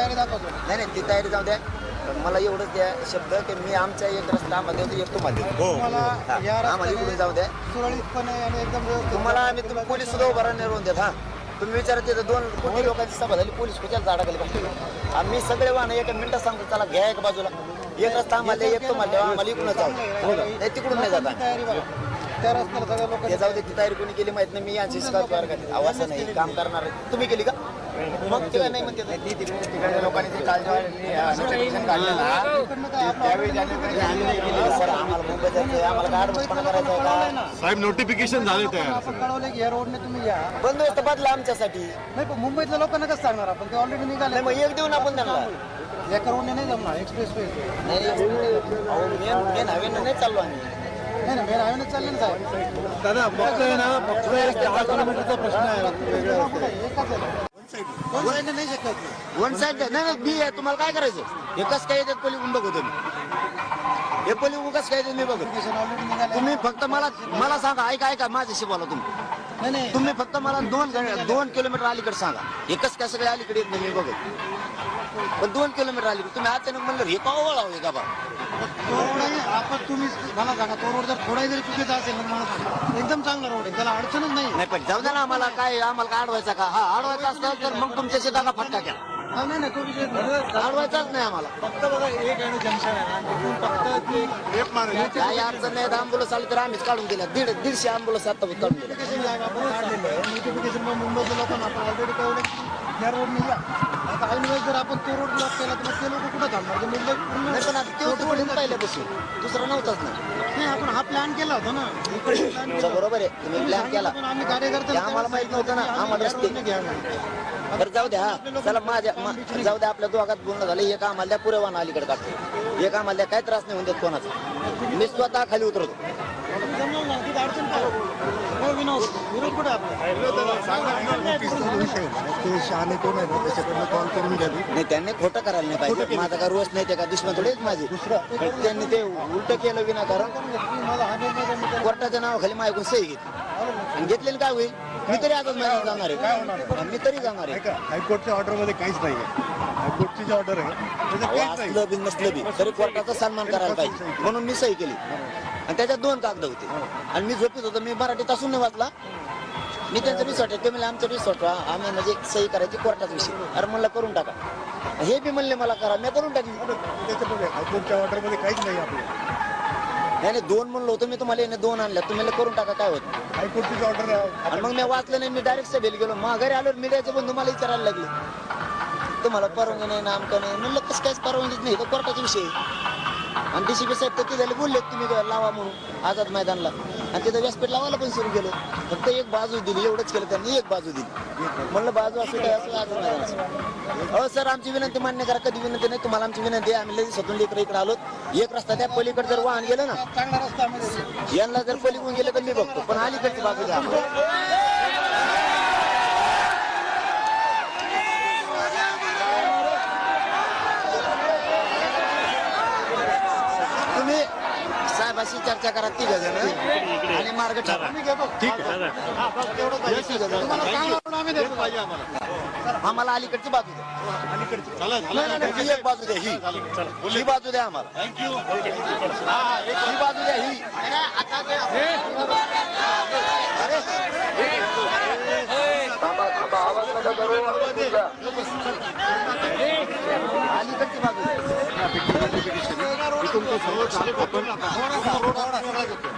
तयारी दाखवतो. नाही नाही ती तयारी जाऊ द्या. पण मला एवढंच द्या शब्द की मी आमच्या एक रस्ता आम्हाला देतो एक तुम्हाला देतो. तुम्हाला हा, आम्हाला इकडून जाऊ द्या. सुरळीतपणे आणि एकदम व्यवस्थित तुम्हाला आम्ही तुम्ही पोलीस सुद्धा उभा राहून देत हा. तुम्ही विचारत येतं दोन कोटी लोकांची सभा झाली पोलीस कुठल्या झाडाखाली बसले आम्ही सगळे वाहन एका मिनिटात सांगतो चला घ्या एक बाजूला. एक रस्ता आम्हाला द्या, एक तुम्हाला द्या, आम्हाला इकडून जाऊ नाही तिकडून नाही जात. आम्ही. तयारी बघा. त्या रस्त्याला सगळ्या जाऊ दे ती तयारी कोणी केली माहीत नाही मी यांची शिकायत वर्गात आवाज नाही काम करणार आहे. तुम्ही केली का? मग ते काय नाही म्हणते ती तिकडे तिकडच्या लोकांनी ती काळजी वाढली, असं petition काढलं ना. इकडनं काय आपलं त्यावेळी त्यांनी म्हणजे आम्ही नाही केली. सर आम्हाला मुंबईत जायचं आहे, आम्हाला काय अडवणपणा करायचा आहे कळवलंय का? ना. साहेब नोटिफिकेशन झाले तयार. आपण कळवलं की या रोडने तुम्ही या. बंदोबस्त बदला आमच्यासाठी. नाही पण मुंबईतल्या लोकांना कसं सांगणार आपण. ते ऑलरेडी निघाले. नाही मग एक देऊन आपण त्यांना. एका रोडने नाही जमणार. एक्सप्रेस वे नाही मेन मेन हायवेनं नाही चाललो आम्ही. नाही ना मेन हायवेने चालले ना साहेब. दादा फक्त आहे ना फक्त एक दहा किलोमीटरचा प्रश्न आहे एकाच आहे. दोन साईडने नाही शकत. वन साईड नाही नाही बी आहे तुम्हाला काय करायचं? एकच काय येतात पली उभं बघतो मी हे पली उगाच काय मी बघतो तुम्ही फक्त मला मला सांगा ऐका ऐका माझ्याशी बोला तुम्ही. नाही तुम्ही फक्त मला दोन दोन किलोमीटर अलीकडे सांगा. एकच काय सगळे अलीकडे येत नाही मी बघत पण दोन किलोमीटर अलीकडे तुम्ही अचानक म्हणलं हे का वळावं का बा? तो रोड आहे आपण तुम्ही मला सांगा तो रोड जर थोडाही जरी चुकीचा असेल ना मला सांगा एकदम चांगला रोड आहे त्याला अडचणच नाही. नाही पण जाऊ द्या ना आम्हाला काय आम्हाला काय अडवायचा का? हा अडवायचा असतं तर मग तुमच्या शेताला फटका केला. हा, नाही नाही तो विषय नाही. अडवायचाच नाही आम्हाला. फक्त बघा एक आहे जंक्शन आहे ना तिथून फक्त ते काही अडचण नाही अँबुलन्स आली तर आम्हीच काढून दिल्या. दीड दीडशे अँबुलन्स आता काढून दिल्या. नोटिफिकेशन मुंबईच्या लोकांना आपण ऑलरेडी कळवलं की या रोडने या. आता ऐन वेळेस जर आपण तो रोड ब्लॉक केला तर मग ते लोक कुठं थांबणार? ते मुंबई नाही पण आता तेवढं रोड पहिल्यापासून दुसरा नव्हताच नाही नाही आपण हा प्लॅन केला होता ना. इकडे plan केला तुमचं बरोबर आहे. तुम्ही प्लॅन केला. पण आम्ही कार्यकर्ते ते आम्हाला माहीत नव्हतं ना. आम्हाला रस्ते बरं जाऊ द्या हा. चला माझ्या मा- जाऊ द्या आपल्या दोघात बोलणं झालं. एक आम्हाला द्या पुरे वाहन अलीकडे काढतो एक आम्हाला द्या काय त्रास नाही होऊन देत कोणाचा. मी स्वतः खाली उतरतो. हो, विनोद. कुठे आपला? ते शहाणे कोण आहे ना? त्याच्याकडनं घ्यावी नाही त्यांनी खोटं करायला नाही पाहिजे. माझा काय रोष नाही ते का दुश्मन थोडेच माझे. त्यांनी ते उलट केलं विनाकारण. हा कोर्टाच्या नावाखाली माझ्याकडून सही घेतली. आणि घेतलेली काय होईल? मी तरी आजच मैदानात जाणार आहे. मी तरी जाणार आहे. हायकोर्टच्या ऑर्डरमध्ये काहीच नाही हायकोर्टची जी ऑर्डर आहे असलं बी नसलं बी. तरी कोर्टाचा सन्मान करायला पाहिजे. म्हणून मी सही केली. आणि त्याच्यात दोन कागद होते. आणि मी झोपीत होतो. मी मराठीत असून नाही वाचला. मी त्यांचं रिसॉर्ट आहे. ते म्हणले आमचं रिसॉर्ट आम्ही म्हणजे सही करायची कोर्टाचा विषय. अरे म्हणलं करून टाका. हे बी म्हणले मला करा. मी करून टाकली त्याच्यामध्ये हायकोर्टच्या ऑर्डरमध्ये काहीच नाही आपलं. नाही नाही दोन म्हणलं होतं. मी तुम्हाला याने दोन आणल्या तुम्ही करून टाका. काय होत? हायकोर्टची ऑर्डर आणि मग मी वाचलं नाही. मी डायरेक्ट सभेला गेलो. मग घरी आलो मीडियाचे बंधू मला विचारायला लागले. तुम्हाला परवानगी नाही ना आमकं नाही? म्हणलं कसं काहीच परवानगीच नाही? तो कोर्टाचा विषय. आणि डीसीपी साहेब तर तिथे बोलले तुम्ही लावा म्हणून. आझाद मैदानला. आणि तिथं व्यासपीठ लावायला पण सुरू केलं. फक्त एक बाजू दिली एवढंच केलं त्यांनी एक बाजू दिली. म्हणलं बाजू असं काय असं आझाद मैदानाचं हो सर आमची विनंती मान्य करा कधी विनंती नाही तुम्हाला आमची विनंती आहे. आम्ही लगेच इकडे इकडे आलो. एक रस्ता त्या पलीकडे जर वाहन गेलं ना यांना जर पलीकडून गेलं तर मी बघतो. पण अलीकडची बाजू द्या तुम्ही साहेबाशी चर्चा करा तिघ जण. आणि मार्ग ठरवा ठीक आहे. हे. तिघं जण. आम्ही देतो. आम्हाला. अलीकडची बाजू द्या. नाही, नाही, ही एक बाजू द्या ही. ही बाजू द्या आम्हाला. थँक्यू ही बाजू. द्या ही. अरे अलीकडची बाजू द्या. इथून ते सर्व चालू आपण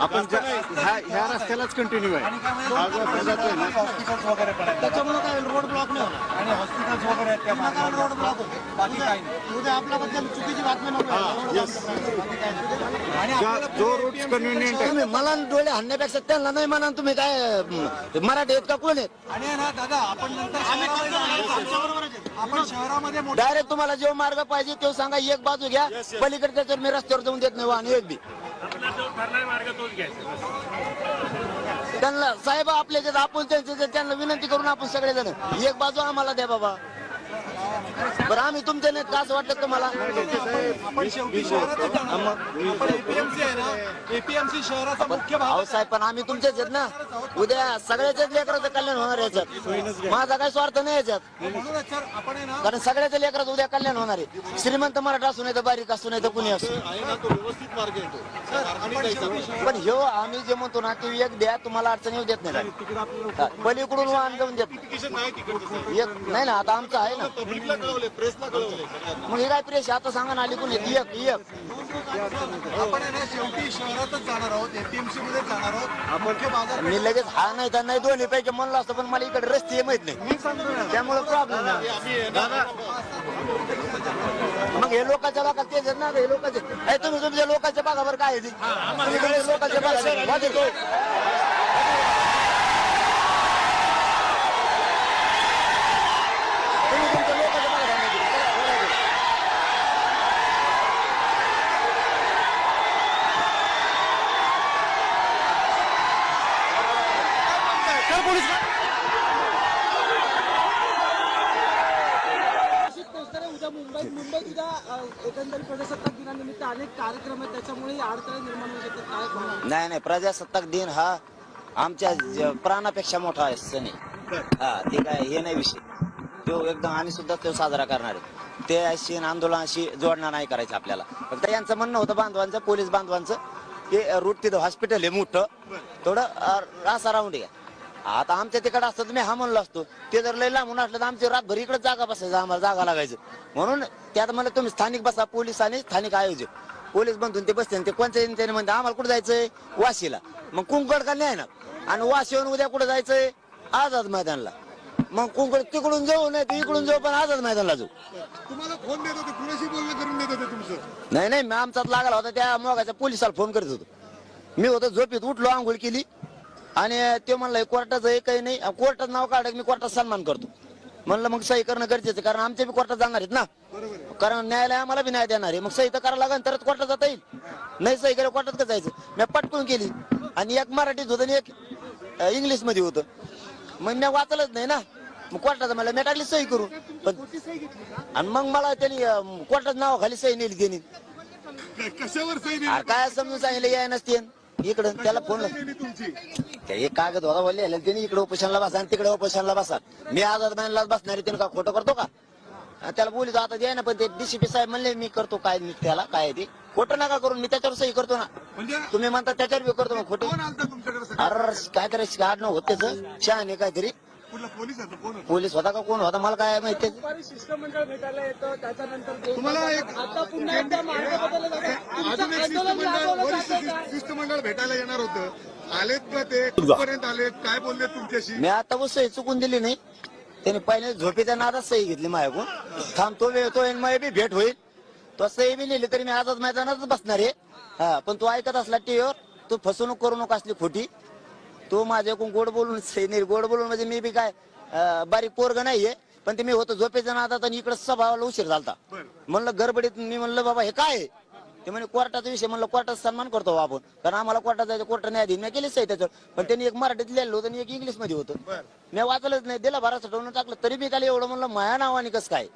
आपण ज्या- ह्या ह्या रस्त्यालाच कंटिन्यू आहे. त्याच्यामुळे काय रोड ब्लॉक नाही होणार. आणि हॉस्पिटल्स वगैरे आहेत त्या बाकी काही नाही. उद्या आपल्याबद्दल चुकीची बातमी नको. आणि जो कन्व्हिनियंट आहे. तुम्ही मला डोळे हाणण्यापेक्षा त्यांना नाही म्हणा तुम्ही काय मराठी आहेत का कोण आहेत? आणि ना दादा आपण नंतर आपण शहरामध्ये डायरेक्ट तुम्हाला जो मार्ग पाहिजे तो सांगा. एक बाजू घ्या. पलीकडे त्याच्यावर मी रस्त्यावर जाऊन देत नाही वाहन एक बी. त्यांना साहेब आपल्या ज्यात आपण ज्यात त्यांना विनंती करून आपण सगळेजण. एक बाजू आम्हाला द्या बाबा. बरं आम्ही तुमच्या नाही का असं वाटलं तुम्हाला? आपण शेवटी शहरातच जाणार. आपण एपीएमसी आहे. ना? एपीएमसी शहराचा मुख्य भाग अहो साहेब पण आम्ही तुमचेच आहेत ना. उद्या सगळ्याच्याच लेकराचं कल्याण होणार याच्यात. माझा काय स्वार्थ नाही याच्यात. म्हणूनच सर आपण आहे ना कारण सगळ्याच्या लेकराचं उद्या कल्याण होणार आहे. श्रीमंत मराठा असू नाही तर बारीक असू नाही तर कुणी असू आहे ना तो व्यवस्थित मार्ग येतो सर आपण शेवटी शहर- पण ह्यो आम्ही जे म्हणतो ना ते एक द्या तुम्हाला अडचण येऊ देत नाही. हा, पलीकडून वाहन जाऊन देत नाही. Notification नाही तिकडचं एक नाही ना आता आमचं आहे ना. पब्लिकला कळवले प्रेसला कळवले. मग हे काय प्रेस आता सांगा ना आली कोणी एक एक आपण आहे ना शेवटी शहरातच जाणार आहोत एपीएमसी मध्ये जाणार आहोत. मुख्य बाजार मी लगेच हा नाही तर नाही दोन्ही पैकी म्हणलं असतं पण मला इकडे रस्ते माहीत नाही. त्यामुळे प्रॉब्लेम नाही. मग हे लोकांच्या भागात तेच आहेत ना हे लोकांचे तुम्ही तुमच्या लोकांच्या भागावर काय आहे लोकांच्या भागात वाजे तो. तुम्ही तुमच्या लोकांच्या भागात आहे. निश्चित पोहोचणार आहे उद्या मुंबईत मुंबईत उद्या अ, एकंदरीत प्रजासत्ताक दिनानिमित्त अनेक कार्यक्रम आहेत त्याच्यामुळे हे अडथळे निर्माण होऊ शकतात काय होणार? नाही नाही प्रजासत्ताक दिन हा आमच्या प्राणापेक्षा मोठा आहे सण आहे. हा ते काय हे नाही विषय. तो एकदम आम्ही सुद्धा तो साजरा करणार आहे. ते अशी आंदोलनाशी जोडणं नाही करायचं आपल्याला. फक्त यांचं म्हणणं होतं बांधवांचं पोलीस बांधवांचं की रूट तिथं हॉस्पिटल आहे मोठं. थोडं असा राऊंड आहे आता आमच्या तिकडे असतं मी हा म्हणलो असतो ते जर लय लांबून असलं तर आमची रातभर इकडे जागा बसायचं आम्हाला जागा लागायचं. म्हणून त्यात म्हणलं तुम्ही स्थानिक बसा पोलीस आणि स्थानिक आयोजक. पोलीस बंधून ते बसते आणि ते कोणत्या त्याने म्हणते आम्हाला कुठे जायचंय? वाशीला. मग कुंकड का नाही ना आणि वाशीहून उद्या कुठे जायचंय? आझाद मैदानला. मग कुंकड तिकडून जाऊ नाही तर इकडून जाऊ पण आझाद मैदानला जाऊ. तुम्हाला फोन देत होते कुणाशी बोलणं करून देत होते तुमचं. नाही नाही मी आमचाच लागला होता त्या मोगाच्या पोलिसाला फोन करत होतो. मी होतो झोपेत उठलो आंघोळ केली. आणि ते म्हणलं कोर्टाचं आहे काही नाही कोर्टाचं नाव काढ मी कोर्टात सन्मान करतो. म्हणलं मग सही करणं गरजेचं आहे, कारण आमचे बी कोर्टात जाणार आहेत ना. कारण न्यायालय आम्हाला बी न्याय देणार आहे. मग सही तर करावं लागेल तरच कोर्टात जाता येईल. नाही सही केलं कोर्टात का जायचं? मी पटकून केली. आणि एक मराठीत होतं आणि एक इंग्लिशमध्ये होतं. मग मी वाचलंच नाही ना. मग कोर्टाचं मला मी टाकली सही करू पण आणि मग मला त्यांनी अं, कोर्टाचं नाव खाली सही नेली त्यांनी. कशावर काय समजून सांगितलं याय नसते. इकडं त्याला फोन एक कागद होता बोलले त्यांनी इकडे उपोषणला बसा आणि तिकडे उपोषणला बसा. मी आझाद महिन्याला बसणार आहे, त्यानं का खोटं करतो का? त्याला बोलित आता द्याय ना पण ते डीसीपी साहेब म्हणले मी करतो काय मी त्याला काय आहे ते. खोटं नका करून मी त्याच्यावर सही करतो ना. म्हणजे? तुम्ही म्हणता त्याच्यावर बी करतो मग खोटे? अरे काहीतरी गाड न होत त्याचं. शहाणे काहीतरी. पोलीस? पोलीस होता का कोण होता? मला काय माहिती शिष्टमंडळ भेटायला येतं त्याच्यानंतर दोन तुम्हाला एक आता पुन्हा एकदा मार्ग बदलला जातो अजून एक तुमचं आंदोलन शिष्टमंडळ भेटायला येणार होतं. आलेत का ते? कुठपर्यंत आलेत? काय बोलले तुमच्याशी? मी आता व सही चुकून दिली नाही. त्याने पहिले झोपेच्या नादात सही घेतली माझ्याकडून. थांबतो वेळ तो येईन माझी बी भेट होईल. तो सही बी नेली तरी मी आजच मैदानातच बसणार आहे. हा पण तो ऐकत असला टीव्हीवर तू फसवणूक करू नको असली खोटी. तो माझ्याकडून गोड बोलून सही नाही गोड बोलून म्हणजे मी बी काय अं, बारीक पोरग नाहीये पण ते मी होतो झोपेच्या नादात आणि इकडे सभाला उशीर झालता. म्हणलं गडबडीत मी म्हणलं बाबा हे काय आहे? ते म्हणे कोर्टाचा विषय. म्हणलं कोर्टाचा सन्मान करतो बा आपण. कारण आम्हाला कोर्टात जायचं कोर्ट न्यायाधीश मी केलीच आहे त्याच्यावर पण त्यांनी एक मराठीत लिहिलं होतं आणि एक इंग्लिशमध्ये होतं मी वाचलंच नाही दिला बारा सटवून टाकलं. तरी मी त्याला एवढं म्हणलं माया नावाने कसं काय?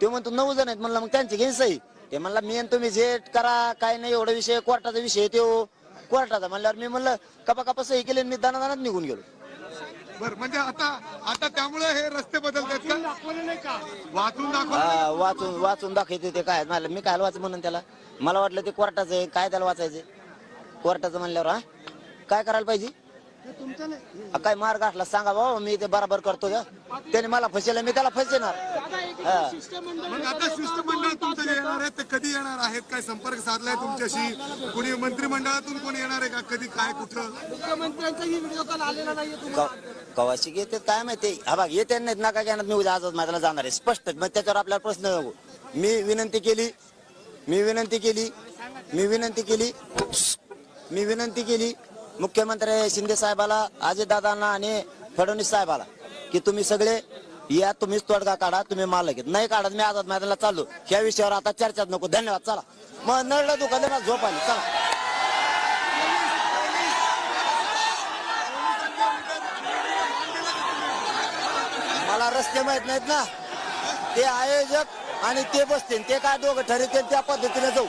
ते म्हणतो नऊ जण आहेत. म्हणलं मग त्यांची घेईन सही. ते म्हणला मी आणि तुम्ही जे करा काय नाही एवढा विषय कोर्टाचा विषय तो. कोर्टाचा म्हणल्यावर मी म्हणलं कपा कपा सही केली आणि मी दानादानात निघून गेलो. बर म्हणजे आता आता त्यामुळे हे रस्ते बदलतात का? वाचून दाखवा हा, वाचून वाचून दाखवते ते काय मला मी काय वाच म्हणून त्याला? मला वाटलं ते कोर्टाचं आहे काय त्याला वाचायचं कोर्टाचं म्हणल्यावर हा? काय करायला पाहिजे? काय मार्ग असला सांगा बाबा मी ते बराबर करतो का? त्याने मला फसेल मी त्याला फसेणार हा. मग आता शिष्टमंडळ तुमचं जे येणार आहे ते कधी येणार आहेत? काय संपर्क साधलाय तुमच्याशी? कुणी मंत्रिमंडळातून कोणी येणार आहे का? कधी काय कुठं? मुख्यमंत्र्यांचाही व्हिडिओ कॉल आलेला नाहीये तुम्हाला. कवाशी येते काय माहिती? हा बघ येते नाहीत नका घेणार मी उद्या आजच माझ्याला जाणार आहे. स्पष्ट मग त्याच्यावर आपल्याला प्रश्न नको मी विनंती केली मी विनंती केली मी विनंती केली मी विनंती केली मुख्यमंत्री शिंदे साहेबाला अजितदादांना आणि फडणवीस साहेबाला की तुम्ही सगळे या तुम्हीच तोडगा काढा तुम्ही मालक घेत नाही काढत मी आझाद मैदानाला चाललो. या विषयावर आता चर्चाच नको. धन्यवाद. चला. मग नळलं दुखा मला झोप आली. चला. मला रस्ते माहीत नाहीत ना. ते आयोजक आणि ते बसतील. ते काय दोघं ठरवतील त्या पद्धतीने जाऊ.